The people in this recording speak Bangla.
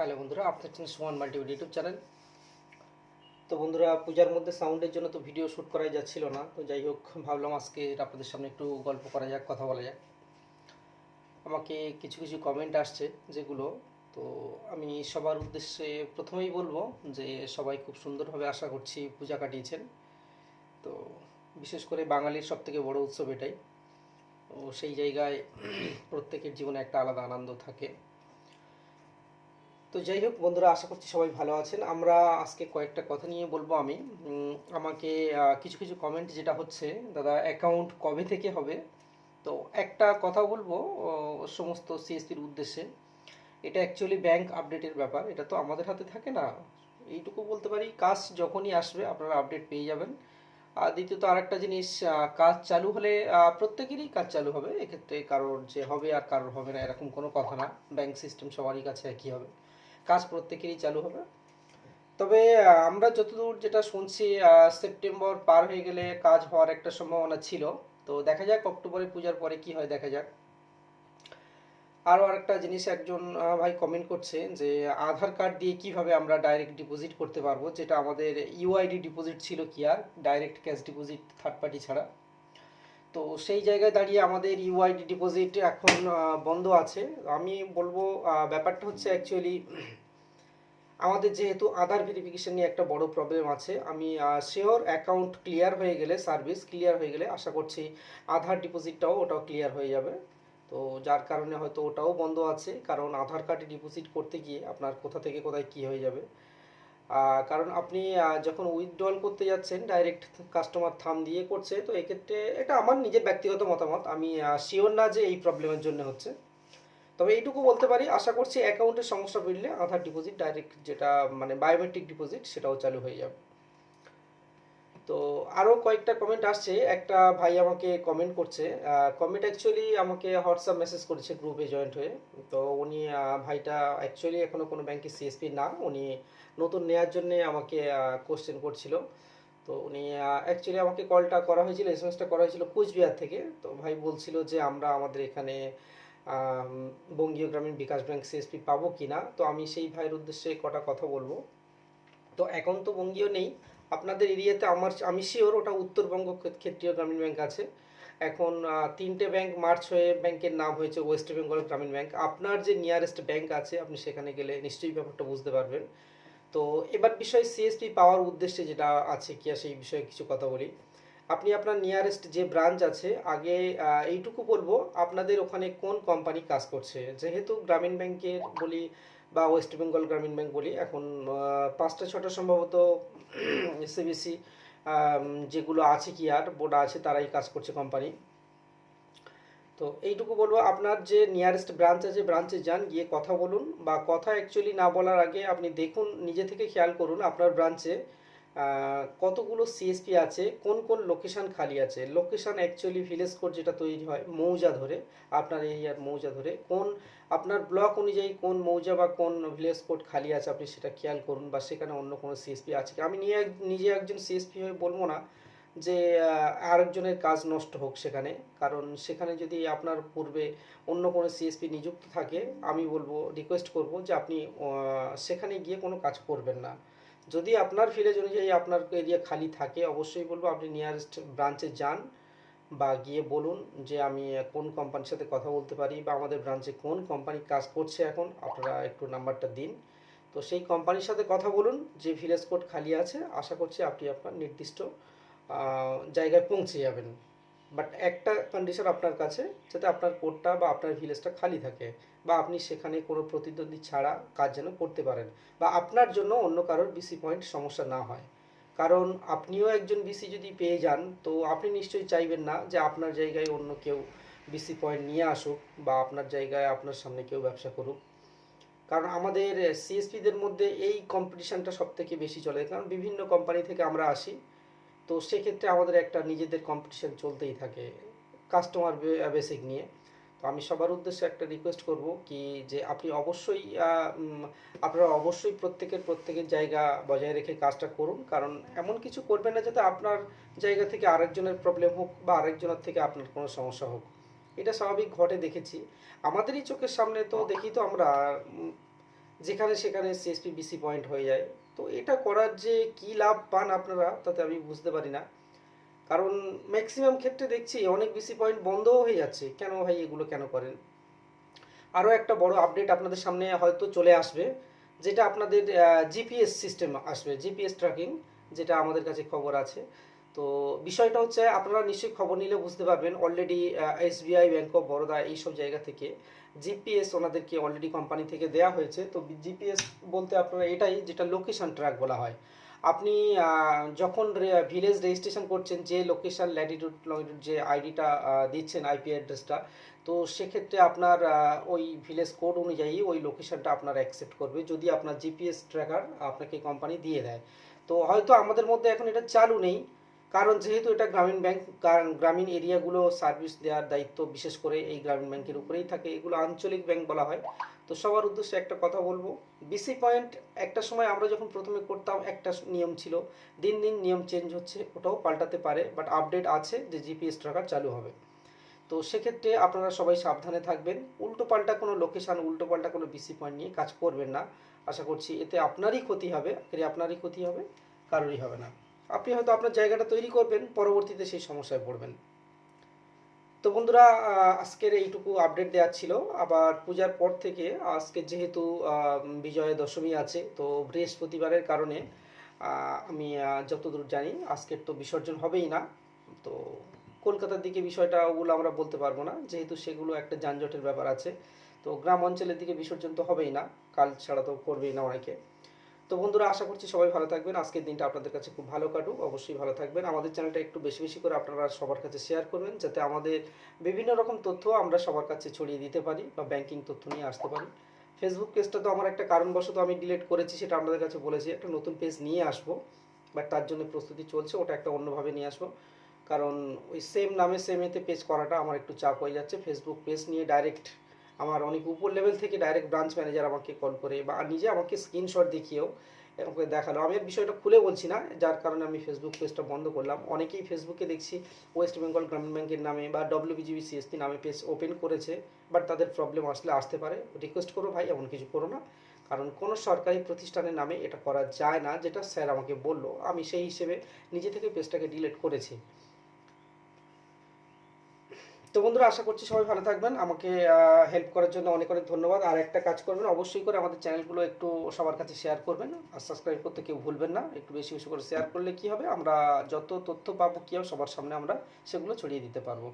হ্যালো বন্ধুরা, আপনার channel Suman multimedia YouTube channel. তো বন্ধুরা, পূজার মধ্যে সাউন্ডের জন্য তো ভিডিও শ্যুট করাই যাচ্ছিল না, তো যাই হোক, ভাবলাম আজকে আপনাদের সামনে একটু গল্প করা যাক, কথা বলা যাক। আমাকে কিছু কিছু কমেন্ট আসছে যেগুলো, তো আমি সবার উদ্দেশ্যে প্রথমেই বলব যে সবাই খুব সুন্দরভাবে আশা করছি পূজা কাটিয়েছেন। তো বিশেষ করে বাঙালির সব থেকে বড় উৎসব এটাই। তো সেই জায়গায় প্রত্যেকের জীবনে একটা আলাদা আনন্দ থাকে। তো যাই হোক, বন্ধুরা, আশা করছি সবাই ভালো আছেন। আমরা আজকে কয়েকটা কথা নিয়ে বলব আমি। আমাকে কিছু কিছু কমেন্ট যেটা হচ্ছে, দাদা অ্যাকাউন্ট কবে থেকে হবে? তো একটা কথা বলব সমস্ত সিএসপির উদ্দেশ্যে। এটা অ্যাকচুয়ালি ব্যাংক আপডেটের ব্যাপার, এটা তো আমাদের হাতে থাকে না। এইটুকু বলতে পারি, কাজ যখনই আসবে, আপনারা আপডেট পেয়ে যাবেন। আর দ্বিতীয়ত, আরেকটা জিনিস কাজ চালু হলে প্রত্যেকেরই কাজ চালু হবে। এক্ষেত্রে কারোর যে হবে আর কারোর হবে না, এরকম কোনো কথা না। ব্যাংক সিস্টেম সবারই কাছে একই হবে। কাজ প্রত্যেকেরই চালু হবে। তবে আমরা যতদূর যেটা শুনছি সেপ্টেম্বর পার হয়ে গেলে কাজ হওয়ার একটা সম্ভাবনা ছিল। তো দেখা যাক অক্টোবরে পূজার পরে কি হয়, দেখা যাক। আরও আরেকটা জিনিস, একজন ভাই কমেন্ট করছে যে, আধার কার্ড দিয়ে কীভাবে আমরা ডাইরেক্ট ডিপোজিট করতে পারব? যেটা আমাদের ইউআইডি ডিপোজিট ছিল কি আর? Direct cash deposit third party ছাড়া। তো সেই জায়গায় দাঁড়িয়ে আমাদের ইউআইডি ডিপোজিট এখন বন্ধ আছে। আমি বলব ব্যাপারটা হচ্ছে অ্যাকচুয়ালি আমাদের যেহেতু আধার ভেরিফিকেশন নিয়ে একটা বড় প্রবলেম আছে, আমি শিওর অ্যাকাউন্ট ক্লিয়ার হয়ে গেলে সার্ভিস ক্লিয়ার হয়ে গেলে আশা করছি আধার ডিপোজিটটাও ওটাও ক্লিয়ার হয়ে যাবে। তো যার কারণে হয়তো ওটাও বন্ধ আছে, কারণ আধার কার্ডে ডিপোজিট করতে গিয়ে আপনার কোথা থেকে কোথায় কি হয়ে যাবে। কারণ আপনি যখন উইথড্রল করতে যাচ্ছেন ডাইরেক্ট কাস্টমার থাম দিয়ে করছে, তো এক্ষেত্রে এটা আমার নিজের ব্যক্তিগত মতামত। আমি শিওর না যে এই প্রবলেমের জন্য হচ্ছে। তবে এইটুকু বলতে পারি, আশা করছি অ্যাকাউন্টের সমস্যা মিললে আধার ডিপোজিট ডাইরেক্ট যেটা মানে বায়োমেট্রিক ডিপোজিট সেটাও চালু হয়ে যাবে। তো আরও কয়েকটা কমেন্ট আসছে। একটা ভাই আমাকে কমেন্ট করছে। কমেন্ট অ্যাকচুয়ালি আমাকে হোয়াটসঅ্যাপ মেসেজ করেছে গ্রুপে জয়েন্ট হয়ে। তো উনি ভাইটা অ্যাকচুয়ালি এখনও কোনো ব্যাংকে সিএসপি না উনি নতুন নেয়ার জন্য আমাকে কোশ্চেন করছিল। তো উনি অ্যাকচুয়ালি আমাকে কলটা করা হয়েছিল এসএমএসটা করা হয়েছিল কুচবিহার থেকে। তো ভাই বলছিল যে আমরা আমাদের এখানে বঙ্গীয় গ্রামীণ বিকাশ ব্যাংক সিএসপি পাবো কি না তো আমি সেই ভাইয়ের উদ্দেশ্যে কটা কথা বলব। তো এখন তো বঙ্গীয় নেই। আপনাদের এরিয়াতে আমার, আমি শিওর ওটা উত্তরবঙ্গ ক্ষেত্রীয় গ্রামীণ ব্যাংক আছে। এখন তিনটে ব্যাংক মার্চ হয়ে ব্যাংকের নাম হয়েছে ওয়েস্ট বেঙ্গল গ্রামীণ ব্যাংক আপনার যে নিয়ারেস্ট ব্যাংক আছে, আপনি সেখানে গেলে নিশ্চয়ই ব্যাপারটা বুঝতে পারবেন। তো এবার বিষয় সিএসপি পাওয়ার উদ্দেশ্যে যেটা আছে কি সেই বিষয়ে কিছু কথা বলি। আপনি আপনার নিয়ারেস্ট যে ব্রাঞ্চ আছে, আগে এইটুকু বলব, আপনাদের ওখানে কোন কোম্পানি কাজ করছে? যেহেতু গ্রামীণ ব্যাংকের বলি বা ওয়েস্ট বেঙ্গল গ্রামীণ ব্যাংক বলি, এখন পাঁচটা, ছটা সম্ভবত সিবিসি যেগুলো আছে কি আর বোর্ড আছে, তারাই কাজ করছে কোম্পানি তো এইটুকু বলব, আপনার যে নিয়ারেস্ট ব্রাঞ্চ আছে ব্রাঞ্চে যান, গিয়ে কথা বলুন বা কথা অ্যাকচুয়ালি না বলার আগে আপনি দেখুন, নিজে থেকে খেয়াল করুন, আপনার ব্রাঞ্চে কতগুলো সিএসপি আছে, কোন কোন লোকেশন খালি আছে? লোকেশন অ্যাকচুয়ালি ভিলেজ কোড যেটা তৈরি হয়, মৌজা ধরে, আপনার এরিয়ার মৌজা ধরে। কোন, আপনার ব্লক অনুযায়ী কোন মৌজা বা কোন ভিলেজ কোড খালি আছে আপনি সেটা খেয়াল করুন বা সেখানে অন্য কোনো সিএসপি আছে আমি নিয়ে নিজে একজন সিএসপি হয়ে বলব না যে আরেকজনের কাজ নষ্ট হোক সেখানে। কারণ সেখানে যদি আপনার পূর্বে অন্য কোনো সিএসপি নিযুক্ত থাকে, আমি বলব রিকোয়েস্ট করব যে আপনি সেখানে গিয়ে কোনো কাজ করবেন না। যদি আপনার ভিলেজ অনুযায়ী আপনার এরিয়া খালি থাকে, অবশ্যই বলব আপনি নিয়ারেস্ট ব্রাঞ্চে যান বা গিয়ে বলুন যে আমি কোন কোম্পানির সাথে কথা বলতে পারি বা আমাদের ব্রাঞ্চে কোন কোম্পানি কাজ করছে এখন, আপনারা একটু নাম্বারটা দিন। তো সেই কোম্পানির সাথে কথা বলুন, যে ভিলেজ কোড খালি আছে, আশা করছি আপনি আপনার নির্দিষ্ট জায়গায় পৌঁছে যাবেন। বাট একটা কন্ডিশন আপনার কাছে, যাতে আপনার কোডটা বা আপনার ভিলেজটা খালি থাকে, বা আপনি সেখানে কোনো প্রতিদ্বন্দ্বী ছাড়া কাজ যেন করতে পারেন, বা আপনার জন্য অন্য কারোর বিসি পয়েন্ট সমস্যা না হয়। কারণ আপনিও একজন বিসি যদি পেয়ে যান, তো আপনি নিশ্চয়ই চাইবেন না যে আপনার জায়গায় অন্য কেউ বিসি পয়েন্ট নিয়ে আসুক, বা আপনার জায়গায় আপনার সামনে কেউ ব্যবসা করুক। কারণ আমাদের সিএসপিদের মধ্যে এই কম্পিটিশানটা সব থেকে বেশি চলে। কারণ বিভিন্ন কোম্পানি থেকে আমরা আসি তো সেক্ষেত্রে আমাদের একটা নিজেদের কম্পিটিশন চলতেই থাকে কাস্টমার বেসিক নিয়ে। তো আমি সবার উদ্দেশ্যে একটা রিকোয়েস্ট করব কি যে আপনি অবশ্যই আপনারা অবশ্যই প্রত্যেকের প্রত্যেকের জায়গা বজায় রেখে কাজটা করুন, কারণ এমন কিছু করবেন না যাতে আপনার জায়গা থেকে আরেকজনের প্রবলেম হোক বা আরেকজনের থেকে আপনার কোনো সমস্যা হোক। এটা স্বাভাবিক ঘটে দেখেছি। আমাদেরই চোখের সামনে তো দেখি তো আমরা যেখানে সেখানে সিএসপি বিসি পয়েন্ট হয়ে যায়। তো এটা করার যে কি লাভ পান আপনারা, তাতে আমি বুঝতে পারি না। কারণ ম্যাক্সিমাম ক্ষেত্রে দেখছি অনেক বেশি পয়েন্ট বন্ধও হয়ে যাচ্ছে। কেন ভাই এগুলো কেন করেন? আরও একটা বড় আপডেট আপনাদের সামনে হয়তো চলে আসবে, যেটা আপনাদের জিপিএস সিস্টেম আসবে জিপিএস ট্র্যাকিং যেটা আমাদের কাছে খবর আছে। তো বিষয়টা হচ্ছে আপনারা নিশ্চয়ই খবর নিলে বুঝতে পারবেন already SBI bank of Baroda এইসব জায়গা থেকে জিপিএস ওনাদেরকে অলরেডি কোম্পানি থেকে দেয়া হয়েছে। তো জিপিএস বলতে আপনারা এটাই যেটা লোকেশন ট্র্যাক বলা হয়। আপনি যখন ভিলেজ রেজিস্ট্রেশন করছেন, যে লোকেশন ল্যাটিটিউড লংটিটিউড যে আইডিটা দিচ্ছেন আইপি অ্যাড্রেসটা তো সেক্ষেত্রে আপনার ওই ভিলেজ কোড অনুযায়ী ওই লোকেশনটা আপনার অ্যাকসেপ্ট করবে, যদি আপনার জিপিএস ট্র্যাকার আপনাকে কোম্পানি দিয়ে দেয়। তো হয়তো আমাদের মধ্যে এখন এটা চালু নেই। কারণ যেহেতু এটা গ্রামীণ ব্যাংক গ্রামীণ এরিয়াগুলো সার্ভিস দেওয়ার দায়িত্ব বিশেষ করে এই গ্রামীণ ব্যাংকের উপরেই থাকে, এগুলো আঞ্চলিক ব্যাংক বলা হয়। তো সবার উদ্দেশ্যে একটা কথা বলব বিসি পয়েন্ট একটা সময় আমরা যখন প্রথমে করতাম, একটা নিয়ম ছিল, দিন দিন নিয়ম চেঞ্জ হচ্ছে, ওটাও পাল্টাতে পারে বাট আপডেট আছে যে জিপিএস ট্র্যাকার চালু হবে। তো সেক্ষেত্রে আপনারা সবাই সাবধানে থাকবেন, উল্টো পাল্টা কোনো লোকেশন উল্টো পাল্টা কোনো বিসি পয়েন্ট নিয়ে কাজ করবেন না। আশা করছি এতে আপনারই ক্ষতি হবে আপনারই ক্ষতি হবে, কারোরই হবে না। আপনি হয়তো আপনার জায়গাটা তৈরি করবেন, পরবর্তীতে সেই সমস্যায় পড়বেন। তো বন্ধুরা আজকের এইটুকু আপডেট দেওয়ার ছিল। আবার পূজার পর থেকে, আজকে যেহেতু বিজয়া দশমী আছে, তো বৃহস্পতিবারের কারণে আমি যতদূর জানি, আজকের তো বিসর্জন হবেই না। তো কলকাতার দিকে বিষয়টা ওগুলো আমরা বলতে পারব না। যেহেতু সেগুলো একটা যানজটের ব্যাপার আছে, তো গ্রাম অঞ্চলের দিকে বিসর্জন তো হবেই না। কাল ছাড়া তো করবেই না অনেকে। তো বন্ধুরা, আশা করছি সবাই ভালো থাকবেন। আজকের দিনটা আপনাদের কাছে খুব ভালো কাটুক। অবশ্যই ভালো থাকবেন। আমাদের চ্যানেলটা একটু বেশি বেশি করে আপনারা সবার কাছে শেয়ার করবেন, যাতে আমাদের বিভিন্ন রকম তথ্য আমরা সবার কাছে ছড়িয়ে দিতে পারি বা ব্যাংকিং তথ্য নিয়ে আসতে পারি। ফেসবুক পেজটা তো আমার একটা কারণবশত আমি ডিলিট করেছি, সেটা আপনাদের কাছে বলেছি। একটা নতুন পেজ নিয়ে আসব বাট তার জন্য প্রস্তুতি চলছে, ওটা একটা অন্যভাবে নিয়ে আসব। কারণ ওই সেম নামে সেম এতে পেজ করাটা আমার একটু চাপ হয়ে যাচ্ছে। ফেসবুক পেজ নিয়ে ডাইরেক্ট আমার অনেক উপর লেভেল থেকে ডাইরেক্ট ব্রাঞ্চ ম্যানেজার আমাকে কল করে বা নিজে আমাকে স্ক্রিনশট দেখিয়েও আমাকে দেখাল। আমি বিষয়টা খুলে বলছি না, যার কারণে আমি ফেসবুক পেজটা বন্ধ করলাম। অনেকেই ফেসবুকে দেখছি ওয়েস্ট বেঙ্গল গ্রামীণ ব্যাংকের নামে বা ডব্লিউবিজিবি সিএসপি নামে পেজ ওপেন করেছে বাট তাদের প্রবলেম আসলে আসতে পারে। রিকোয়েস্ট করো ভাই, এমন কিছু করো না। কারণ কোনো সরকারি প্রতিষ্ঠানের নামে এটা করা যায় না, যেটা স্যার আমাকে বলল। আমি সেই হিসেবে নিজে থেকে পেজটাকে ডিলিট করেছি। তো বন্ধুরা, আশা করছি সবাই ভালো থাকবেন। আমাকে হেল্প করার জন্য অনেক অনেক ধন্যবাদ। আর একটা কাজ করবেন, অবশ্যই করে আমাদের চ্যানেলগুলো একটু সবার কাছে শেয়ার করবেন। আর সাবস্ক্রাইব করতে কেউ ভুলবেন না। একটু বেশি বেশি করে শেয়ার করলে কি হবে? আমরা যত তথ্য পাবো কী হবে, সবার সামনে আমরা সেগুলো ছড়িয়ে দিতে পারব।